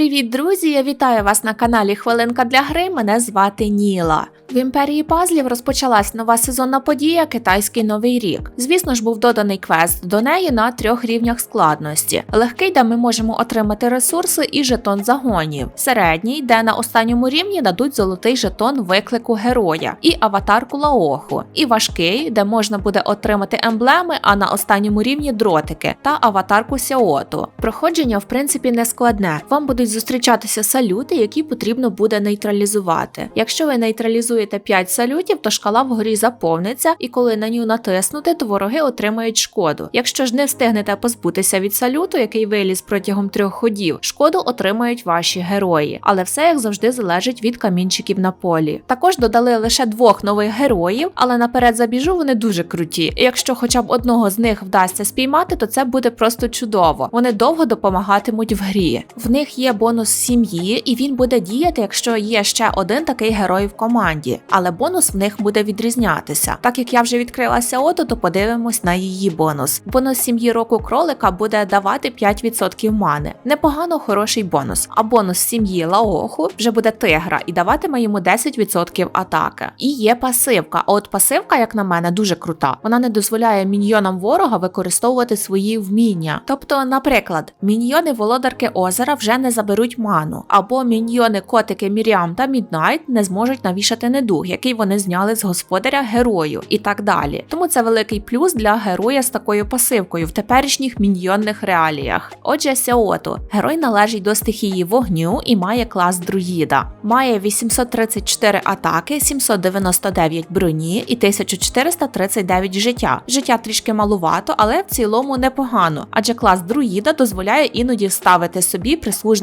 Привіт, друзі! Я вітаю вас на каналі Хвилинка для гри. Мене звати Ніла. В імперії пазлів розпочалась нова сезонна подія Китайський Новий рік. Звісно ж, був доданий квест до неї на трьох рівнях складності: легкий, де ми можемо отримати ресурси і жетон загонів, середній, де на останньому рівні дадуть золотий жетон виклику героя і аватарку Лаоху, і важкий, де можна буде отримати емблеми, а на останньому рівні дротики та аватарку Сяоту. Проходження, в принципі, не складне. Вам будуть зустрічатися салюти, які потрібно буде нейтралізувати. Якщо ви нейтралізуєте 5 салютів, то шкала вгорі заповниться, і коли на нього натиснути, то вороги отримають шкоду. Якщо ж не встигнете позбутися від салюту, який виліз протягом трьох ходів, шкоду отримають ваші герої. Але все як завжди залежить від камінчиків на полі. Також додали лише двох нових героїв, але наперед забіжу, вони дуже круті. І якщо хоча б одного з них вдасться спіймати, то це буде просто чудово. Вони довго допомагатимуть в грі. В них є бонус сім'ї, і він буде діяти, якщо є ще один такий герой в команді. Але бонус в них буде відрізнятися. Так як я вже відкрила Сяоту, то подивимось на її бонус. Бонус сім'ї року кролика буде давати 5% мани. Непогано хороший бонус. А бонус сім'ї Лаоху вже буде тигра і даватиме йому 10% атаки. І є пасивка. А от пасивка, як на мене, дуже крута. Вона не дозволяє міньйонам ворога використовувати свої вміння. Тобто, наприклад, міньйони володарки озера вже не заберуть ману, або міньйони котики Міріам та Міднайт не зможуть навішати недуг, який вони зняли з господаря герою, і так далі. Тому це великий плюс для героя з такою пасивкою в теперішніх міньйонних реаліях. Отже, Сяото. Герой належить до стихії вогню і має клас друїда. Має 834 атаки, 799 броні і 1439 життя. Життя трішки малувато, але в цілому непогано, адже клас друїда дозволяє іноді ставити собі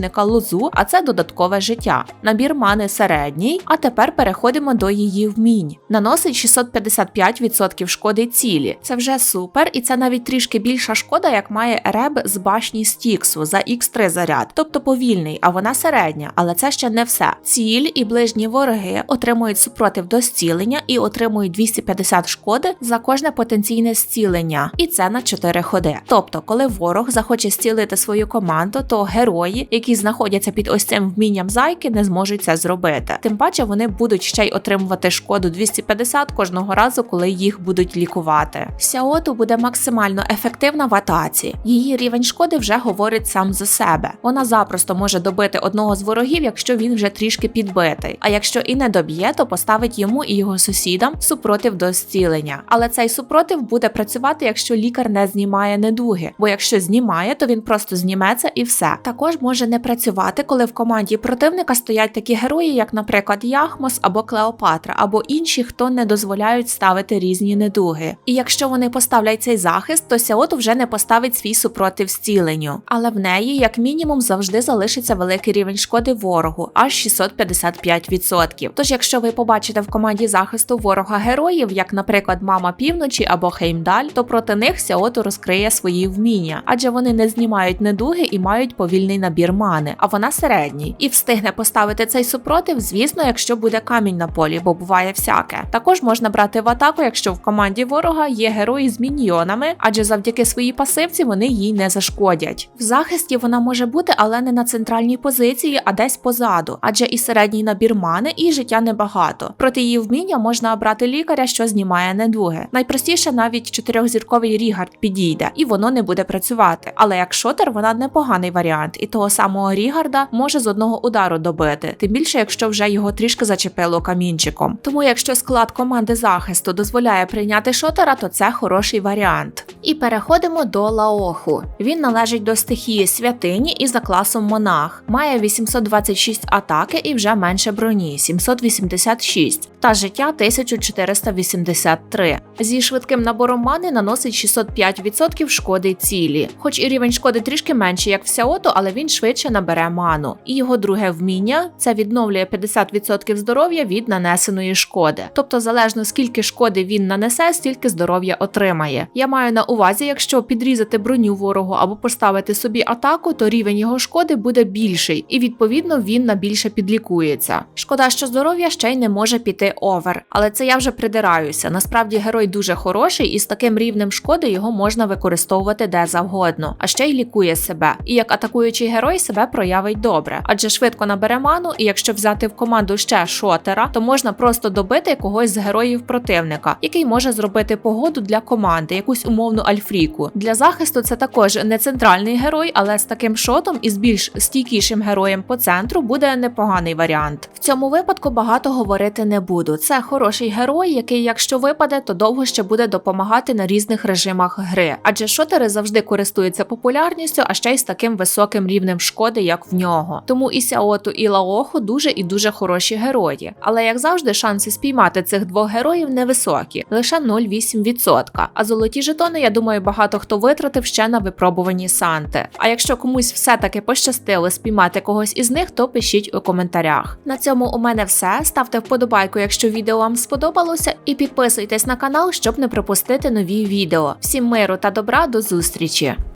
прислужника лозу, а це додаткове життя. Набір мани середній, а тепер переходимо до її вмінь. Наносить 655% шкоди цілі. Це вже супер, і це навіть трішки більша шкода, як має реб з башні Стіксу за Х3 заряд, тобто повільний, а вона середня, але це ще не все. Ціль і ближні вороги отримують супротив до зцілення і отримують 250 шкоди за кожне потенційне зцілення, і це на 4 ходи. Тобто, коли ворог захоче зцілити свою команду, то герої, які знаходяться під ось цим вмінням зайки, не зможуть це зробити. Тим паче вони будуть ще й отримувати шкоду 250 кожного разу, коли їх будуть лікувати. Сяоту буде максимально ефективна в атаці. Її рівень шкоди вже говорить сам за себе. Вона запросто може добити одного з ворогів, якщо він вже трішки підбитий. А якщо і не доб'є, то поставить йому і його сусідам супротив до зцілення. Але цей супротив буде працювати, якщо лікар не знімає недуги, бо якщо знімає, то він просто зніметься і все. Також може не працювати, коли в команді противника стоять такі герої, як, наприклад, Яхмос або Клеопатра, або інші, хто не дозволяють ставити різні недуги. І якщо вони поставлять цей захист, то Сяоту вже не поставить свій супротив зціленню. Але в неї, як мінімум, завжди залишиться великий рівень шкоди ворогу, аж 655%. Тож, якщо ви побачите в команді захисту ворога героїв, як, наприклад, мама півночі або Хеймдаль, то проти них Сяоту розкриє свої вміння, адже вони не знімають недуги і мають повільний набір мани, а вона середній. І встигне поставити цей супротив, звісно, якщо буде камінь на полі, бо буває всяке. Також можна брати в атаку, якщо в команді ворога є герої з міньйонами, адже завдяки своїй пасивці вони їй не зашкодять. В захисті вона може бути, але не на центральній позиції, а десь позаду, адже і середній набір мани, і життя небагато. Проти її вміння можна обрати лікаря, що знімає недуги. Найпростіше навіть чотирьохзірковий Рігард підійде, і воно не буде працювати. Але як шотер, вона непоганий варіант, і того самого Рігарда може з одного удару добити, тим більше, якщо вже його трішки зачепило камінчиком. Тому, якщо склад команди захисту дозволяє прийняти шотера, то це хороший варіант. І переходимо до Лаоху. Він належить до стихії святині і за класом монах. Має 826 атаки і вже менше броні 786 та життя 1483. Зі швидким набором мани наносить 605% шкоди цілі. Хоч і рівень шкоди трішки менший, як в Сяото, але він швидше набере ману. І його друге вміння це відновлює 50% здоров'я від нанесеної шкоди. Тобто, залежно скільки шкоди він нанесе, стільки здоров'я отримає. Я маю на увазі увазі, якщо підрізати броню ворогу або поставити собі атаку, то рівень його шкоди буде більший, і відповідно він на більше підлікується. Шкода, що здоров'я ще й не може піти овер, але це я вже придираюся. Насправді герой дуже хороший, і з таким рівнем шкоди його можна використовувати де завгодно, а ще й лікує себе. І як атакуючий герой себе проявить добре, адже швидко набере ману, і якщо взяти в команду ще шотера, то можна просто добити когось з героїв противника, який може зробити погоду для команди, якусь умовну альфріку. Для захисту це також не центральний герой, але з таким шотом і з більш стійкішим героєм по центру буде непоганий варіант. В цьому випадку багато говорити не буду. Це хороший герой, який, якщо випаде, то довго ще буде допомагати на різних режимах гри, адже шотери завжди користуються популярністю, а ще й з таким високим рівнем шкоди, як в нього. Тому і Сяоту, і Лаоху дуже і дуже хороші герої. Але як завжди, шанси спіймати цих двох героїв невисокі, лише 0,8%. А золоті жетони, я думаю, багато хто витратив ще на випробувані санти. А якщо комусь все-таки пощастило спіймати когось із них, то пишіть у коментарях. На цьому у мене все. Ставте вподобайку, якщо відео вам сподобалося, і підписуйтесь на канал, щоб не пропустити нові відео. Всім миру та добра, до зустрічі!